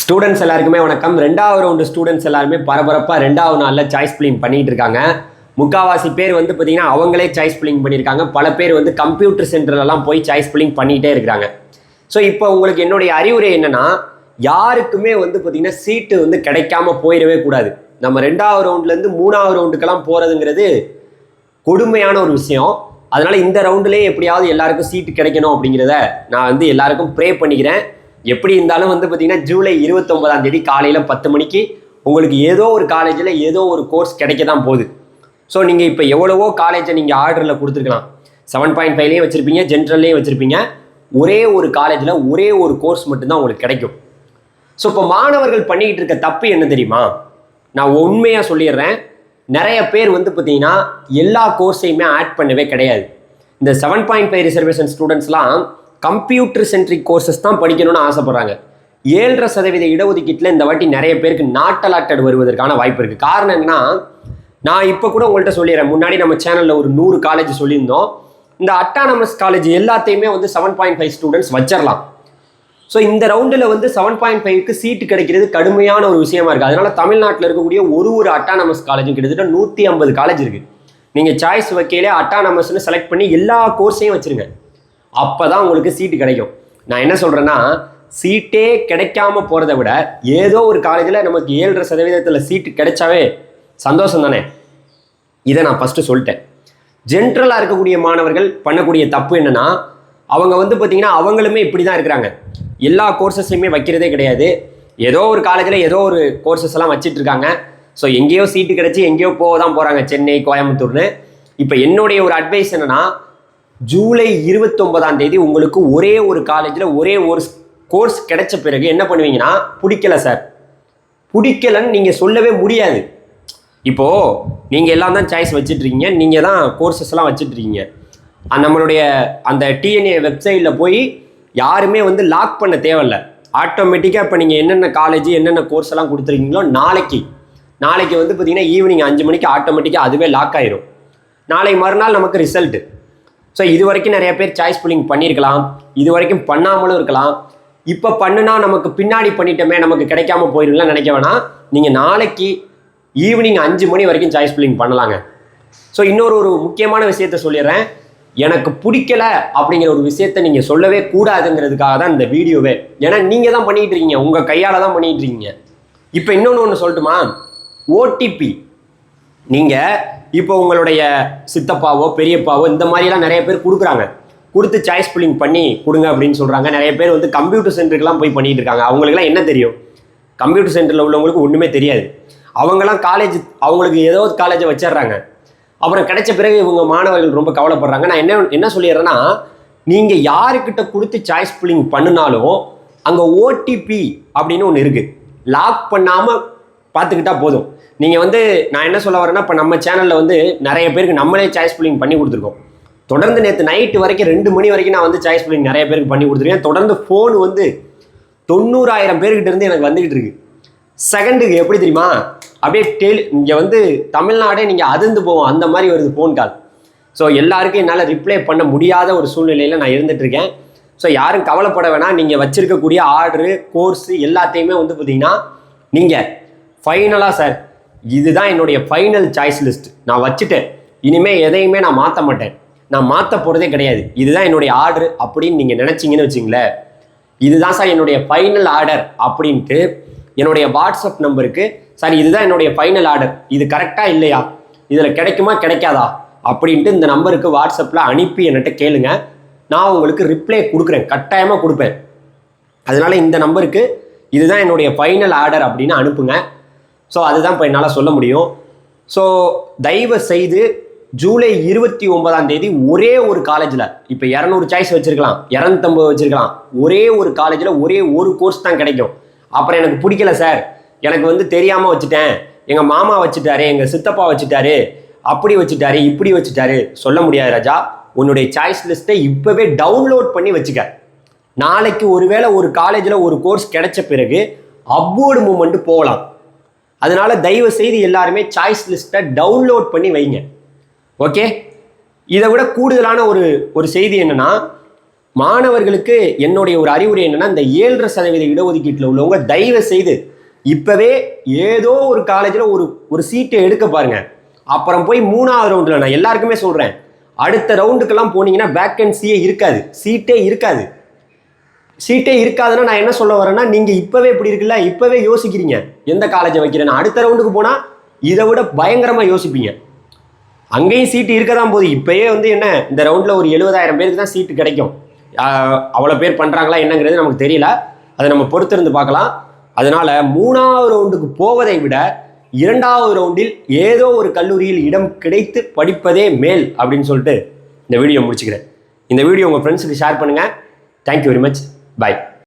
Students எல்லாருக்குமே வணக்கம். ரெண்டாவது ரவுண்டு ஸ்டூடெண்ட்ஸ் எல்லாருமே பரபரப்பாக ரெண்டாவது நாளில் சாய்ஸ் பிளிங் பண்ணிகிட்டு இருக்காங்க. முக்காவாசி பேர் வந்து பார்த்திங்கன்னா அவங்களே சாய்ஸ் பிளிங் பண்ணியிருக்காங்க பல பேர் வந்து கம்ப்யூட்டர் சென்டர்லலாம் போய் சாய்ஸ் பிளிங் பண்ணிகிட்டே இருக்கிறாங்க ஸோ இப்போ உங்களுக்கு என்னுடைய அறிவுரை என்னன்னா யாருக்குமே வந்து பார்த்திங்கன்னா சீட்டு வந்து கிடைக்காம போயிடவே கூடாது. நம்ம ரெண்டாவது ரவுண்ட்லேருந்து மூணாவது ரவுண்டுக்கெல்லாம் போகிறதுங்கிறது கொடுமையான ஒரு விஷயம். அதனால் இந்த ரவுண்டுலேயே எப்படியாவது எல்லாருக்கும் சீட்டு கிடைக்கணும் அப்படிங்கிறத நான் வந்து எல்லாருக்கும் ப்ரே பண்ணிக்கிறேன். எப்படி இருந்தாலும் வந்து பார்த்தீங்கன்னா ஜூலை இருபத்தொன்பதாம் தேதி காலையில் பத்து மணிக்கு உங்களுக்கு ஏதோ ஒரு காலேஜில் ஏதோ ஒரு கோர்ஸ் கிடைக்க தான் போகுது. ஸோ நீங்கள் இப்போ எவ்வளவோ காலேஜை நீங்கள் ஆர்டரில் கொடுத்துருக்கலாம். செவன் பாயிண்ட் ஃபைவ்லேயும் வச்சுருப்பீங்க ஜென்ரல்லையும் வச்சுருப்பீங்க. ஒரே ஒரு காலேஜில் ஒரே ஒரு கோர்ஸ் மட்டும்தான் உங்களுக்கு கிடைக்கும். ஸோ இப்போ மாணவர்கள் பண்ணிக்கிட்டு இருக்க தப்பு என்ன தெரியுமா? நான் உண்மையாக சொல்லிடுறேன். நிறைய பேர் வந்து பார்த்தீங்கன்னா எல்லா கோர்ஸையுமே ஆட் பண்ணவே கிடையாது. இந்த செவன் பாயிண்ட் ஃபைவ் ரிசர்வேஷன் ஸ்டூடெண்ட்ஸ்லாம் கம்ப்யூட்டர் சென்ட்ரிக் கோர்சஸ் தான் படிக்கணும்னு ஆசைப்படுறாங்க. ஏழரை சதவீத இடஒதுக்கீட்டில் இந்த வாட்டி நிறைய பேருக்கு நாட் அலாட்டட் வருவதற்கான வாய்ப்பு இருக்குது காரணம் என்னன்னா நான் இப்போ கூட உங்கள்கிட்ட சொல்லிடுறேன். முன்னாடி நம்ம சேனலில் ஒரு நூறு காலேஜ் சொல்லியிருந்தோம். இந்த அட்டானமஸ் காலேஜ் எல்லாத்தையுமே வந்து செவன் பாயிண்ட் ஃபைவ் ஸ்டூடெண்ட்ஸ் வச்சிடலாம் ஸோ இந்த ரவுண்டில் வந்து செவன் பாயிண்ட் ஃபைவ்க்கு சீட்டு கிடைக்கிறது கடுமையான ஒரு விஷயமா இருக்குது அதனால தமிழ்நாட்டில் இருக்கக்கூடிய ஒரு ஒரு அட்டானமஸ் காலேஜும் கிட்டத்தட்ட நூற்றி ஐம்பது காலேஜ் இருக்குது நீங்கள் சாய்ஸ் வைக்கையிலே அட்டானமஸ்னு செலக்ட் பண்ணி எல்லா கோர்ஸையும் வச்சுருங்க. அப்போ தான் உங்களுக்கு சீட்டு கிடைக்கும். நான் என்ன சொல்கிறேன்னா சீட்டே கிடைக்காம போகிறத விட ஏதோ ஒரு காலேஜில் நமக்கு ஏழரை சதவீதத்தில் சீட்டு கிடைச்சாவே சந்தோஷம் தானே? இதை நான் ஃபஸ்ட்டு சொல்லிட்டேன். ஜென்ரலாக இருக்கக்கூடிய மாணவர்கள் பண்ணக்கூடிய தப்பு என்னன்னா அவங்க வந்து பார்த்திங்கன்னா அவங்களுமே இப்படி தான் இருக்கிறாங்க. எல்லா கோர்சஸையுமே வைக்கிறதே கிடையாது. ஏதோ ஒரு காலேஜில் ஏதோ ஒரு கோர்சஸ் எல்லாம் வச்சிட்ருக்காங்க ஸோ எங்கேயோ சீட்டு கிடச்சி எங்கேயோ போக தான் போகிறாங்க சென்னை கோயம்புத்தூர்னு. இப்போ என்னுடைய ஒரு அட்வைஸ் என்னென்னா ஜூலை இருபத்தொன்பதாம் தேதி உங்களுக்கு ஒரே ஒரு காலேஜில் ஒரே ஒரு கோர்ஸ் கிடைச்ச பிறகு என்ன பண்ணுவீங்கன்னா பிடிக்கல சார். பிடிக்கலன்னு நீங்கள் சொல்லவே முடியாது. இப்போ நீங்கள் எல்லாம் தான் சாய்ஸ் வச்சுட்ருக்கீங்க நீங்கள் தான் கோர்சஸ் எல்லாம் வச்சுட்ருக்கீங்க. நம்மளுடைய அந்த டிஎன்ஏ வெப்சைட்டில் போய் யாருமே வந்து லாக் பண்ண தேவையில்ல. ஆட்டோமேட்டிக்காக இப்போ நீங்கள் என்னென்ன காலேஜ் என்னென்ன கோர்ஸ் எல்லாம் கொடுத்துருக்கீங்களோ நாளைக்கு. நாளைக்கு வந்து பார்த்தீங்கன்னா ஈவினிங் அஞ்சு மணிக்கு ஆட்டோமேட்டிக்காக அதுவே லாக் ஆயிரும். நாளை மறுநாள் நமக்கு ரிசல்ட்டு ஸோ இது வரைக்கும் நிறைய பேர் சாய்ஸ் புல்லிங் பண்ணியிருக்கலாம். இது வரைக்கும் பண்ணாமலும் இருக்கலாம். இப்போ பண்ணுனா நமக்கு பின்னாடி பண்ணிட்டோமே நமக்கு கிடைக்காம போயிருங்களா நினைக்க வேணாம். நீங்கள் நாளைக்கு ஈவினிங் அஞ்சு மணி வரைக்கும் சாய்ஸ் புல்லிங் பண்ணலாங்க. ஸோ இன்னொரு ஒரு முக்கியமான விஷயத்த சொல்லிடுறேன். எனக்கு பிடிக்கல அப்படிங்கிற ஒரு விஷயத்த நீங்கள் சொல்லவே கூடாதுங்கிறதுக்காக தான் இந்த வீடியோவே. ஏன்னா நீங்கள் தான் பண்ணிகிட்டு இருக்கீங்க. உங்கள் கையால் தான் பண்ணிகிட்டு இருக்கீங்க. இப்போ இன்னொன்று ஒன்று சொல்லட்டுமா? ஓடிபி நீங்கள் இப்போ உங்களுடைய சித்தப்பாவோ பெரியப்பாவோ இந்த மாதிரிலாம் நிறைய பேர் கொடுக்குறாங்க. கொடுத்து சாய்ஸ் புல்லிங் பண்ணி கொடுங்க அப்படின்னு சொல்கிறாங்க நிறைய பேர் வந்து கம்ப்யூட்டர் சென்டருக்குலாம் போய் பண்ணிகிட்டு இருக்காங்க. அவங்களுக்குலாம் என்ன தெரியும்? கம்ப்யூட்டர் சென்டரில் உள்ளவங்களுக்கு ஒன்றுமே தெரியாது. அவங்கெல்லாம் காலேஜ் அவங்களுக்கு ஏதோ ஒரு காலேஜை வச்சிடுறாங்க. அப்புறம் கிடைச்ச பிறகு இவங்க மாணவர்கள் ரொம்ப கவலைப்படுறாங்க. நான் என்ன என்ன சொல்லிடுறேன்னா நீங்கள் யாருக்கிட்ட கொடுத்து சாய்ஸ் புல்லிங் பண்ணினாலும் அங்கே ஓடிபி அப்படின்னு ஒன்று இருக்குது லாக் பண்ணாமல் பார்த்துக்கிட்டா போதும். நீங்கள் வந்து நான் என்ன சொல்ல வரேன்னா இப்போ நம்ம சேனலில் வந்து நிறைய பேருக்கு நம்மளே சாய்ஸ் புல்லிங் பண்ணி கொடுத்துருக்கோம். தொடர்ந்து நேற்று நைட்டு வரைக்கும் ரெண்டு மணி வரைக்கும் நான் வந்து சாய்ஸ் புல்லிங் நிறைய பேருக்கு பண்ணி கொடுத்துருக்கேன். தொடர்ந்து ஃபோன் வந்து தொண்ணூறாயிரம் பேர்கிட்ட இருந்து எனக்கு வந்துக்கிட்டு இருக்கு. செகண்டுக்கு எப்படி தெரியுமா? அப்படியே டெலி இங்கே வந்து தமிழ்நாடே நீங்கள் அதிர்ந்து போவோம். அந்த மாதிரி வருது ஃபோன் கால் ஸோ எல்லாருக்கும் என்னால் ரிப்ளை பண்ண முடியாத ஒரு சூழ்நிலையில் நான் இருந்துட்டு இருக்கேன். ஸோ யாரும் கவலைப்பட வேணாம். நீங்கள் வச்சுருக்கக்கூடிய ஆர்டரு கோர்ஸு எல்லாத்தையுமே வந்து பார்த்தீங்கன்னா நீங்கள் ஃபைனலாக சார் இதுதான் என்னுடைய ஃபைனல் சாய்ஸ் லிஸ்ட் நான் வச்சுட்டேன். இனிமேல் எதையுமே நான் மாற்ற மாட்டேன். நான் மாற்ற போகிறதே கிடையாது. இதுதான் என்னுடைய ஆர்டர் அப்படின்னு நீங்கள் நினச்சிங்கன்னு வச்சிங்களேன். இதுதான் சார் என்னுடைய ஃபைனல் ஆர்டர் அப்படின்ட்டு என்னுடைய வாட்ஸ்அப் நம்பருக்கு சார் இதுதான் என்னுடைய ஃபைனல் ஆர்டர் இது கரெக்டாக இல்லையா? இதில் கிடைக்குமா கிடைக்காதா? அப்படின்ட்டு இந்த நம்பருக்கு வாட்ஸ்அப்பில் அனுப்பி என்கிட்ட கேளுங்க. நான் உங்களுக்கு ரிப்ளை கொடுக்குறேன். கட்டாயமாக கொடுப்பேன். அதனால் இந்த நம்பருக்கு இதுதான் என்னுடைய ஃபைனல் ஆர்டர் அப்படின்னு அனுப்புங்க. ஸோ அதுதான் இப்போ என்னால் சொல்ல முடியும். ஸோ தயவு செய்து ஜூலை இருபத்தி ஒன்பதாம் தேதி ஒரே ஒரு காலேஜில் இப்போ இரநூறு சாய்ஸ் வச்சுருக்கலாம் இரநூத்தம்பது வச்சுருக்கலாம். ஒரே ஒரு காலேஜில் ஒரே ஒரு கோர்ஸ் தான் கிடைக்கும். அப்புறம் எனக்கு பிடிக்கல சார் எனக்கு வந்து தெரியாமல் வச்சுட்டேன். எங்கள் மாமா வச்சுட்டாரு எங்கள் சித்தப்பா வச்சுட்டாரு அப்படி வச்சுட்டாரு இப்படி வச்சுட்டாரு. சொல்ல முடியாது ராஜா. உன்னுடைய சாய்ஸ் லிஸ்ட்டை இப்போவே டவுன்லோட் பண்ணி வச்சுக்க. நாளைக்கு ஒருவேளை ஒரு காலேஜில் ஒரு கோர்ஸ் கிடைச்ச பிறகு அப்வோர்டு மூமெண்ட்டு போகலாம். அதனால தயவு செய்து எல்லாருமே சாய்ஸ் லிஸ்ட்டை டவுன்லோட் பண்ணி வைங்க. ஓகே இதை விட கூடுதலான ஒரு ஒரு செய்தி என்னன்னா மாணவர்களுக்கு என்னுடைய ஒரு அறிவுரை என்னன்னா இந்த ஏழரை சதவீத இடஒதுக்கீட்டில் உள்ளவங்க தயவு செய்து இப்போவே ஏதோ ஒரு காலேஜில் ஒரு ஒரு சீட்டை எடுக்க பாருங்க. அப்புறம் போய் மூணாவது ரவுண்டில் நான் எல்லாருக்குமே சொல்கிறேன் அடுத்த ரவுண்டுக்கெல்லாம் போனீங்கன்னா வேக்கன்சியே இருக்காது. சீட்டே இருக்காது. சீட்டே இருக்காதுன்னா நான் என்ன சொல்ல வரேன்னா நீங்கள் இப்போவே இப்படி இருக்குல்ல இப்போவே யோசிக்கிறீங்க. எந்த காலேஜை வைக்கிறேன்னு. அடுத்த ரவுண்டுக்கு போனால் இதை விட பயங்கரமாக யோசிப்பீங்க. அங்கேயும் சீட்டு இருக்க தான் போகுது. இப்போயே வந்து என்ன இந்த ரவுண்டில் ஒரு எழுபதாயிரம் பேருக்கு தான் சீட்டு கிடைக்கும். அவ்வளோ பேர் பண்ணுறாங்களா என்னங்கிறது நமக்கு தெரியல. அதை நம்ம பொறுத்திருந்து பார்க்கலாம். அதனால மூணாவது ரவுண்டுக்கு போவதை விட இரண்டாவது ரவுண்டில் ஏதோ ஒரு கல்லூரியில் இடம் கிடைத்து படிப்பதே மேல் அப்படின்னு சொல்லிட்டு இந்த வீடியோ முடிச்சுக்கிறேன். இந்த வீடியோ உங்கள் ஃப்ரெண்ட்ஸுக்கு ஷேர் பண்ணுங்கள் தேங்க்யூ வெரி மச் Bye.